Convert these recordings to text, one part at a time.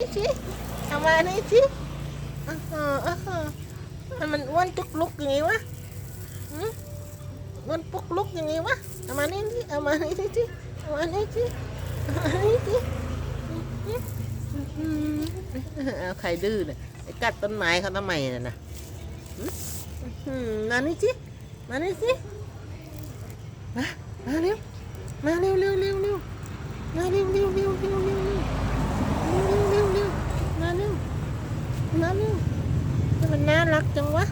นี่สิเอามานี่สิอ้าวอ้าวมันอ้วนจุกลุกอย่างงี้วะหืมอ้วนปุกลุกอย่างงี้วะเอามานี่สิเอามานี่สิเอามานี่สิเอามานี่สิอืมเอาใครดื้อเนี่ยไปกัดต้นไม้เขาทำไมน่ะนะหืมอืมมานี่สิมานี่สิมามาเร็วมาเร็วเร็วเร็วเร็วมาเร็วเร็วเร็วเร็วเร็วเร็ว เร็วเร็วเร็วมาเร็วมาเร็วนี่ มันน่ารักจังวะ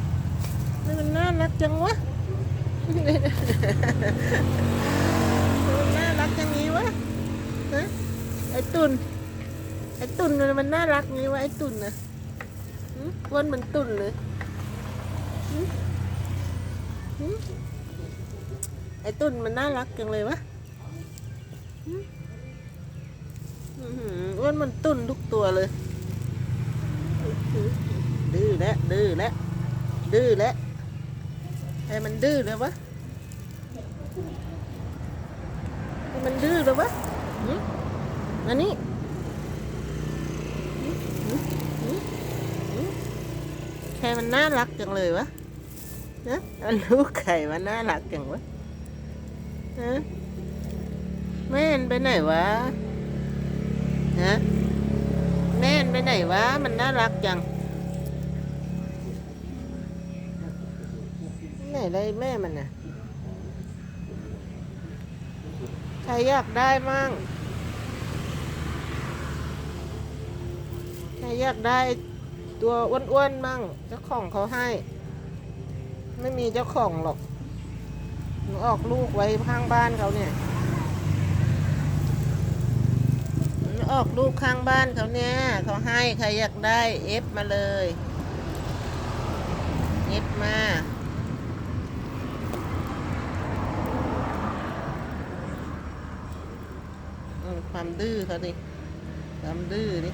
นี่มันน่ารักจังวะนี่มันน่ารักจังงี้วะฮะไอ้ตุนไอ้ตุนมันมันน่ารักงี้วะไอ้ตุนนะอ้วนเหมันตุนเลยไอ้ตุนมันน่ารักจังเลยวะอื้อหืออ้วนมันตุ่นทุกตัวเลย ดื้อแล้วดื้อแล้วดื้อแล้วไอ้มันดื้อแล้วะไอ้มันดื้อแล้วะอันนี้ใครมันน่ารักจังเลยวะนะอันลูกไข่มันน่ารักจังวะฮะแม่นไปไหนวะฮะแม่นไปไหนวะ มันน่ารักจัง ไหนเลยแม่มันน่ะใครอยากได้มั่งใครอยากได้ตัวอ้วนๆมั่ง เจ้าของเขาให้ ไม่มีเจ้าของหรอกหนูออกลูกไว้ข้างบ้านเขาเนี่ยออกลูกข้างบ้านเขาเนี่ยเขาให้ใครอยากได้เอฟมาเลยเอฟมาอืม ความดื้อเขาดิความดื้อดิ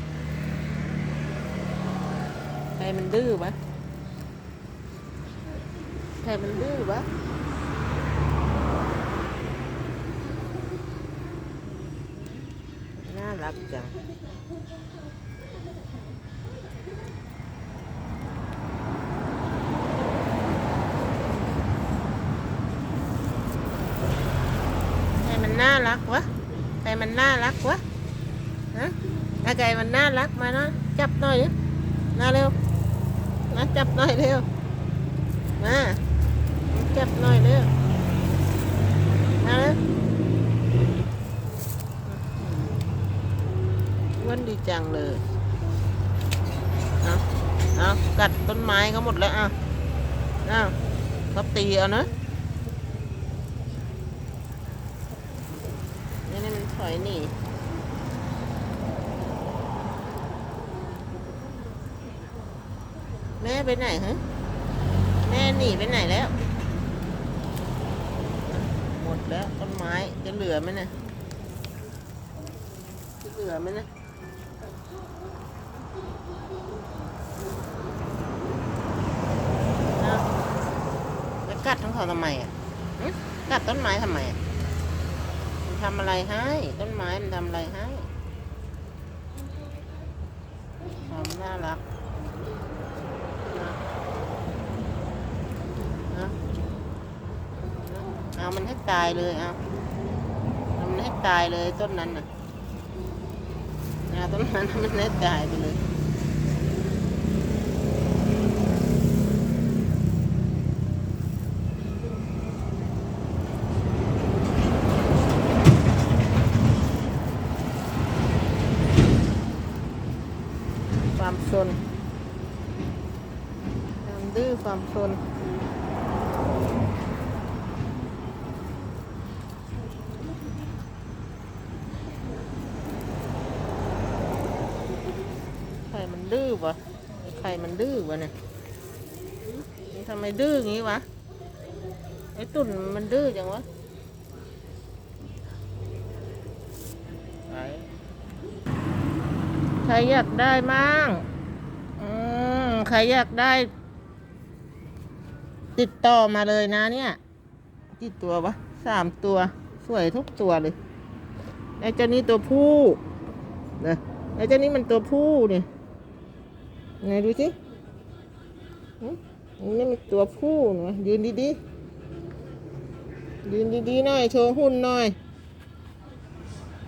ใครมันดื้อวะใครมันดื้อวะน่ารักจังใครมันน่ารักวะ ใครมันน่ารักวะฮะอะไรมันน่ารักมาเนาะจับหน่อยมาเร็วมาจับหน่อยเร็วมาจับหน่อยเร็วมาเร็วอ้นดีจังเลยเอาเอากัดต้นไม้เขาหมดแล้วเอาเอ้าเขาตีเอานะ นี่นี่มันถ อยหนีแม่ไปไหนฮะแม่หนีไปไหนแล้ว หมดแล้วต้นไม้จะเหลือไหมเนี่ยจะเหลือไหมเนี่ยกัดทั้งเขาทำไมอะกัดต้นไม้ทำไมอะ ทำอะไรให้ ต้นไม้มันทำอะไรให้ความน่ารักนะนะเอามันให้ตายเลยเอาทำมันให้ตายเลยต้นนั้นน่ะเอาต้นนั้นมันให้ตายไปเลย ความ ซนความดื้อความซนใครมันดื้อวะใครมันดื้อวะเนี่ยมันทำไมดื้ออย่างนี้วะ ไอ้ตุ่นมันดื้อจังวะไปใครอยากได้มั่งอืมใครอยากได้ ติดต่อมาเลยนะเนี่ยกี่ตัววะสามตัว สวยทุกตัวเลยไอ้เจ้านี่ตัวผู้นะไอ้เจ้านี้มันตัวผู้เนี่ยไหนดูสิอันนี่มันตัวผู้นะยืนดีๆยืนดีๆหน่อยโชว์หุ่นหน่อย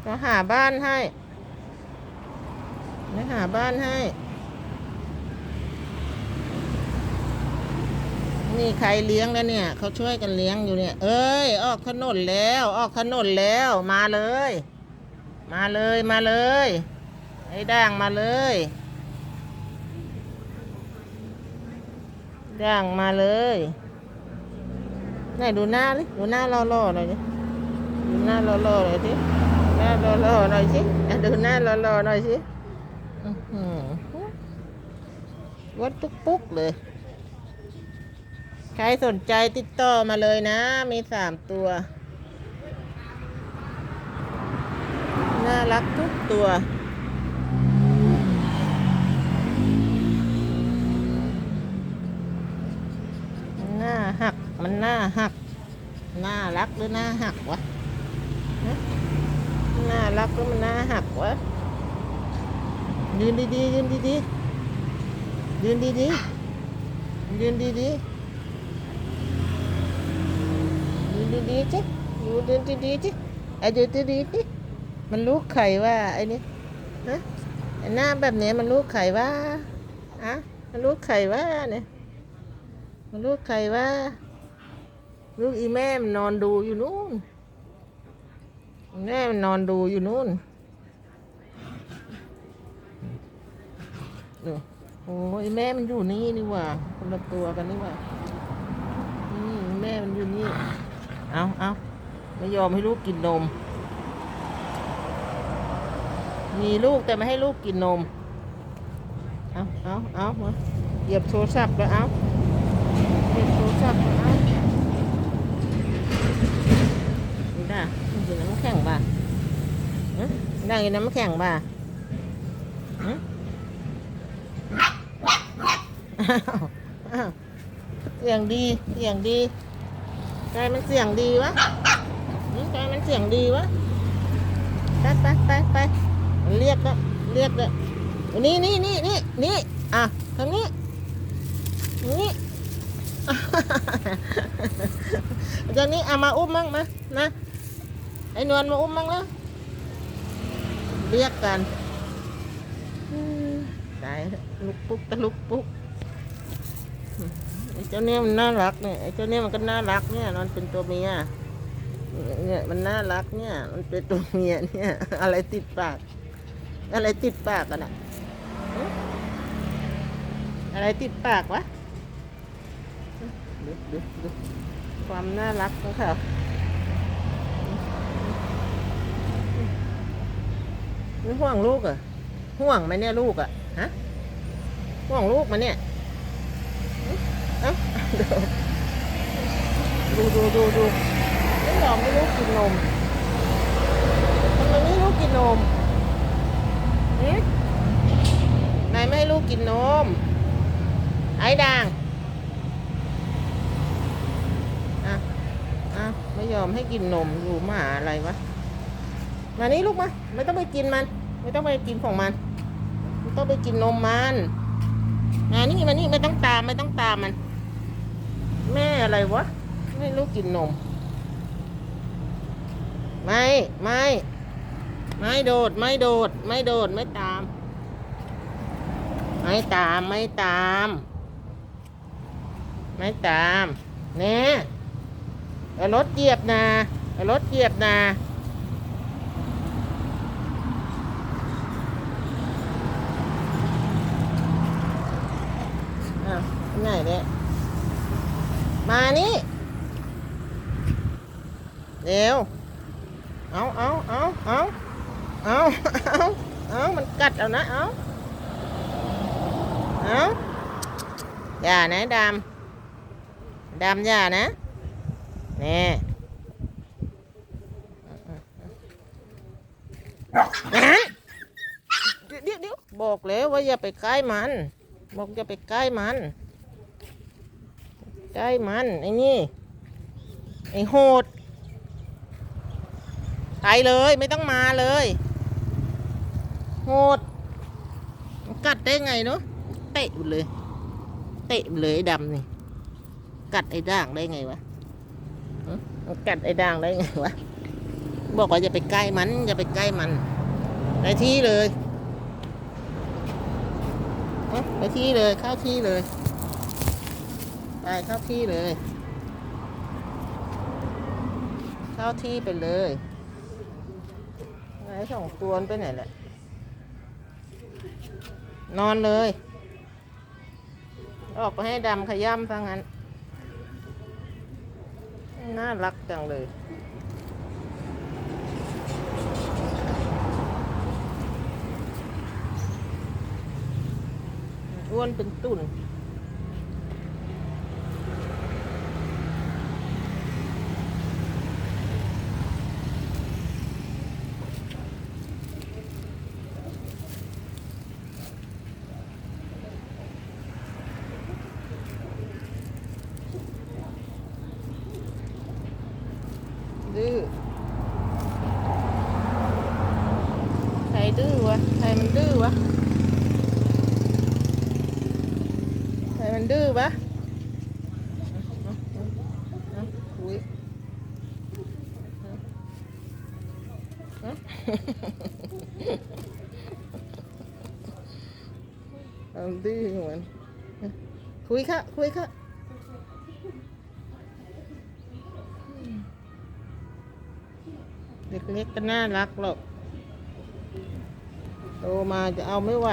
จะหาบ้านให้จะหาบ้านให้ นี่ใครเลี้ยงแล้วเนี่ยเขาช่วยกันเลี้ยงอยู่เนี่ย เอ้ย ออกถนนแล้ว ออกถนนแล้วมาเลย มาเลยมาเลย ไอ้ด่างมาเลยด่างมาเลยไหนดูหน้าดิดูหน้าล่อๆหน่อยดิดูหน้าล่อๆหน่อยสิหน้าล่อๆหน่อยสิดูหน้าล่อๆหน่อยสิอื้อหือวัดปุ๊กๆเลย ใครสนใจติดต่อมาเลยนะ มีสามตัว น่ารักทุกตัว หน้าหัก มันหน้าหัก น่ารักหรือหน้าหักวะฮะน่ารักหรือมันหน้าหักวะ ยืนดีๆยืนดีๆยืนดีๆยืนดีๆ ดีๆจิดูดีๆจิไอ้ดูดีๆจิมันลูกไข่ว่าไอ้นี่ฮะไอ้หน้าแบบนี้มันลูกไข่ว่าอะมันลูกไข่ว่าเนี่ยมันลูกไข่ว่าลูกอีแม่มันนอนดูอยู่นู่นแม่มันนอนดูอยู่นู่นดูโอ้ยแม่มันอยู่นี่นี่ว่าคนละตัวกันนี่ว่านี่แม่มันอยู่นี่ เอาเอาไม่ยอมให้ลูกกินนม มีลูกแต่ไม่ให้ลูกกินนม เอาเอาเอามาเหยียบโทรศัพท์แล้วเอาเหยียบโทรศัพท์แล้วเอานี่ด่ามันกินน้ำแข็งบ่าฮะด่ากินน้ำแข็งบ่าฮะอ้าวอ้าวเสียงดีเสียงดี ใจมันเสียงดีวะหืมใจมันเสียงดีวะไปไปไปไปมันเรียกแล้วเรียกแล้วนี่นี่นี่นี่นี่อะทางนี้นี่จานี้เอามาอุ้มมั่งมานะไอ้นวลมาอุ้มมั่งแล้วเรียกกันตายลุกปุ๊กตะลุกปุ๊ก เจ้าเนี่ยมันน่ารักเนี่ยไอ้เจ้าเนี่ยมันก็น่ารักเนี่ยมันเป็นตัวเมียเนี่ยมันน่ารักเนี่ย มันเป็นตัวเมียเนี่ย อะไรติดปาก อะไรติดปากกันอะอะไรติดปากวะดูดูดูความน่ารักของเขาห่วงลูกเหรอะห่วงไหมเนี่ยลูกอะฮะห่วงลูกมาเนี่ย ดูดูดูดูไม่ยอมไม่ลูกกินนมทำไมไม่ลูกกินนมนายไม่ให้ลูกกินนม ไอ้ด่างอะอะไม่ยอมให้กินนมอยู่หมาอะไรวะ มานี่ลูกมา ไม่ต้องไปกินมัน ไม่ต้องไปกินของมัน ไม่ต้องไปกินนมมันมานี่มานี่ไม่ต้องตามไม่ต้องตามมัน แม่อะไรวะ ไม่ลูกกินนม ไม่ไม่ไม่โดด ไม่โดด ไม่โดดไม่ตาม ไม่ตามไม่ตาม ไม่ตามเนี่ยรถเหยียบนะเอารถเหยียบนะอ้าวไหนเนี่ย มานี่เร็วเอาเอาเอาเอาเอาเอาเอามันกัดเอานะเอาเอาอย่านะดำดำอย่านะนี่นั่นเดี๋ยวเดี๋ยวเดี๋ยวบอกแล้วว่าอย่าไปใกล้มัน บอกอย่าไปใกล้มัน ใกล้มันไอ้นี่ไอ้โหดไปเลยไม่ต้องมาเลย โหด กัดได้ไงเนาะเตะมันเลย เตะมันเลยไอ้ดำนี่ กัดไอ้ด่างได้ไงวะฮะมันกัดไอ้ด่างได้ไงวะ บอกว่าอย่าไปใกล้มันอย่าไปใกล้มัน ไปที่เลยไปที่เลยเข้าที่เลย ไปเข้าที่เลย เข้าที่ไปเลยไหนสองตัวมันไปไหนแหละ นอนเลย ออกไปให้ดำขย้ำซะงั้น น่ารักจังเลยอ้วนเป็นตุ่น ดื้อ ใครดื้อวะ ใครมันดื้อวะ ใครมันดื้อวะเอาอุ้ย เอาดื้อเหมือนคุยค่ะ คุยค่ะเด็กๆก็น่ารักหรอกโตมาจะเอาไม่ไหว